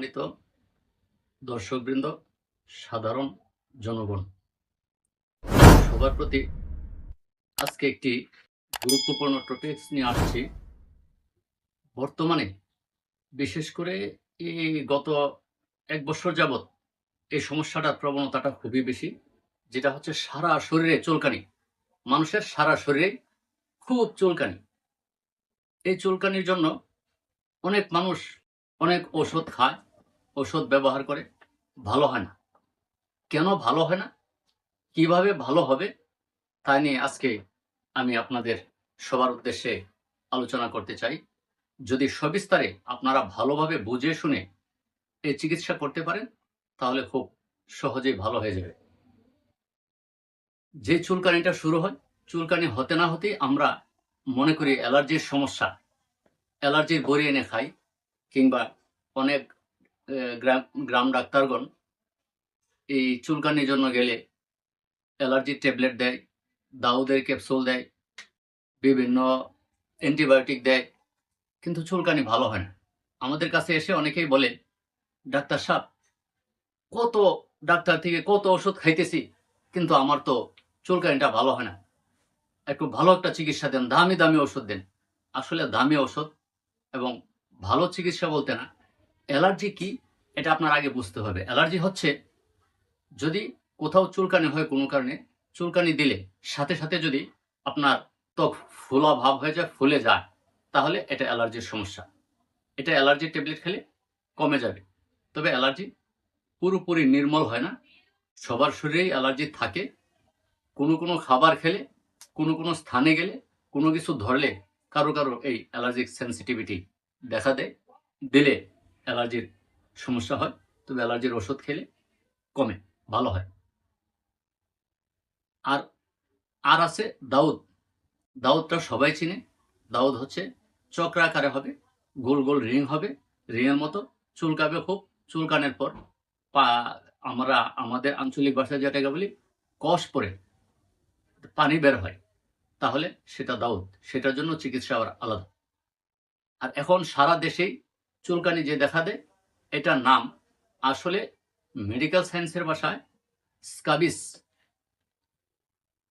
সম্মানিত দর্শকবৃন্দ, সাধারণ জনগণ, সবার প্রতি আজকে একটি গুরুত্বপূর্ণ টপিকস নিয়ে আসছি। বর্তমানে বিশেষ করে এই গত এক বছর যাবৎ এই সমস্যাটার প্রবণতাটা খুবই বেশি, যেটা হচ্ছে সারা শরীরে চুলকানি, মানুষের সারা শরীরে খুব চুলকানি। এই চুলকানির জন্য অনেক মানুষ অনেক ওষুধ খায় ওষুধ ব্যবহার করে, ভালো হয় না। কেন ভালো হয় না? কীভাবে ভালো হবে? তা নিয়ে আজকে আমি আপনাদের সবার উদ্দেশ্যে আলোচনা করতে চাই। যদি সবিস্তারে আপনারা ভালোভাবে বুঝে শুনে এই চিকিৎসা করতে পারেন, তাহলে খুব সহজেই ভালো হয়ে যাবে। যে চুলকানিটা শুরু হয়, চুলকানি হতে না হতেই আমরা মনে করি অ্যালার্জির সমস্যা। অ্যালার্জির বড়ি এনে খাই, কিংবা অনেক গ্রাম গ্রাম ডাক্তারগণ, এই চুলকানির জন্য গেলে অ্যালার্জির ট্যাবলেট দেয়, দাউদের ক্যাপসুল দেয়, বিভিন্ন অ্যান্টিবায়োটিক দেয়, কিন্তু চুলকানি ভালো হয় না। আমাদের কাছে এসে অনেকেই বলে, ডাক্তার সাহেব, কত ডাক্তার থেকে কত ওষুধ খাইতেছি, কিন্তু আমার তো চুলকানিটা ভালো হয় না। একটু ভালো একটা চিকিৎসা দেন, দামি দামি ওষুধ দেন। আসলে দামি ওষুধ এবং ভালো চিকিৎসা বলতে না অ্যালার্জি কি, এটা আপনার আগে বুঝতে হবে। অ্যালার্জি হচ্ছে যদি কোথাও চুলকানি হয় কোনো কারণে, চুলকানি দিলে সাথে সাথে যদি আপনার ত্বক ফোলা ভাব হয়ে যায়, ফুলে যায়, তাহলে এটা অ্যালার্জির সমস্যা। এটা অ্যালার্জির ট্যাবলেট খেলে কমে যাবে। তবে অ্যালার্জি পুরোপুরি নির্মল হয় না। সবার শরীরেই অ্যালার্জি থাকে। কোনো কোনো খাবার খেলে, কোনো কোনো স্থানে গেলে, কোনো কিছু ধরলে কারও কারও এই অ্যালার্জিক সেন্সিটিভিটি দেখা দেয়। দিলে অ্যালার্জির সমস্যা হয়, তবে অ্যালার্জির ওষুধ খেলে কমে, ভালো হয়। আর আর আছে দাউদ। দাউদটা সবাই চিনে। দাউদ হচ্ছে চক্রাকারে হবে, গোল গোল রিং হবে, রিংয়ের মতো, চুলকাবে খুব, চুলকানের পর। পা, আমরা, আমাদের আঞ্চলিক ভাষায় যেটাকে বলি, কষ পরে পানি বের হয়। তাহলে সেটা দাউদ, সেটার জন্য চিকিৎসা আবার আলাদা। আর এখন সারা দেশেই চুলকানি যে দেখা দেয়, এটার নাম আসলে মেডিকেল সায়েন্সের ভাষায় স্কাবিস।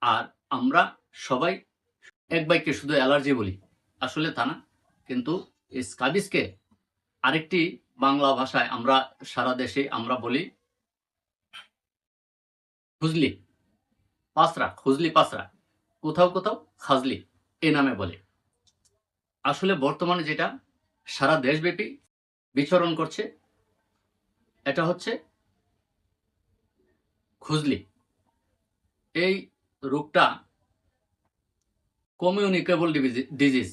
আর আমরা সবাই এক বাইকে শুধু অ্যালার্জি বলি। আসলে তা না, কিন্তু এই স্কাবিসকে আরেকটি বাংলা ভাষায় আমরা সারা দেশে আমরা বলি খুজলি পাসরা খুজলি পাসরা কোথাও কোথাও খাজলি এ নামে বলে। আসলে বর্তমানে যেটা সারা দেশব্যাপী বিচরণ করছে। এটা হচ্ছে খুজলি। এই রোগটা কমিউনিকেবল ডিজিজ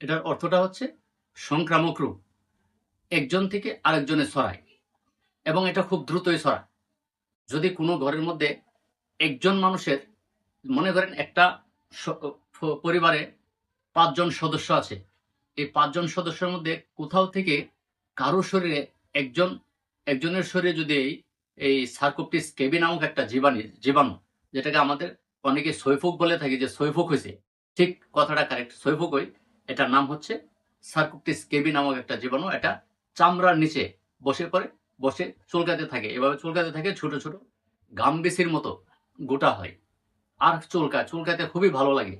এটার অর্থটা হচ্ছে সংক্রামক রোগ। একজন থেকে আরেকজনে ছড়ায় এবং এটা খুব দ্রুতই ছড়ায়। যদি কোনো ঘরের মধ্যে একজন মানুষের, মনে করেন একটা পরিবারে পাঁচজন সদস্য আছে এই পাঁচজন সদস্যের মধ্যে কোথাও থেকে কারও শরীরে একজন, একজনের শরীরে যদি এই সার্কোপটিস কেবি নামক একটা জীবাণু জীবাণু, যেটাকে আমাদের অনেকে সৈফুক বলে থাকি, যে সৈফুক হয়েছে, ঠিক কথাটা কারেক্ট সৈফুক ওই, এটার নাম হচ্ছে সার্কোপটিস কেবি নামক একটা জীবাণু, এটা চামড়ার নিচে বসে পড়ে, বসে চুলকাতে থাকে, এভাবে চুলকাতে থাকে, ছোট ছোট গামবেসির মতো গোটা হয়, আর চুলকা চুলকাতে খুবই ভালো লাগে।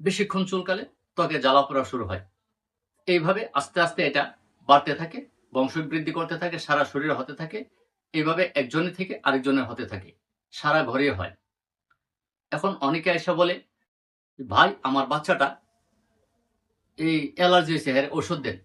বেশিক্ষণ চুলকালে ত্বকে জ্বালা পোড়া শুরু হয়। এইভাবে আস্তে আস্তে এটা বাড়তে থাকে বংশবৃদ্ধি করতে থাকে, সারা শরীরে হতে থাকে। এইভাবে একজনের থেকে আরেকজনের হতে থাকে, সারা ঘরে হয়। এখন অনেকে এসে বলে, ভাই, আমার বাচ্চাটা এই অ্যালার্জি হয়েছে হ্যাঁ ওষুধ দেন।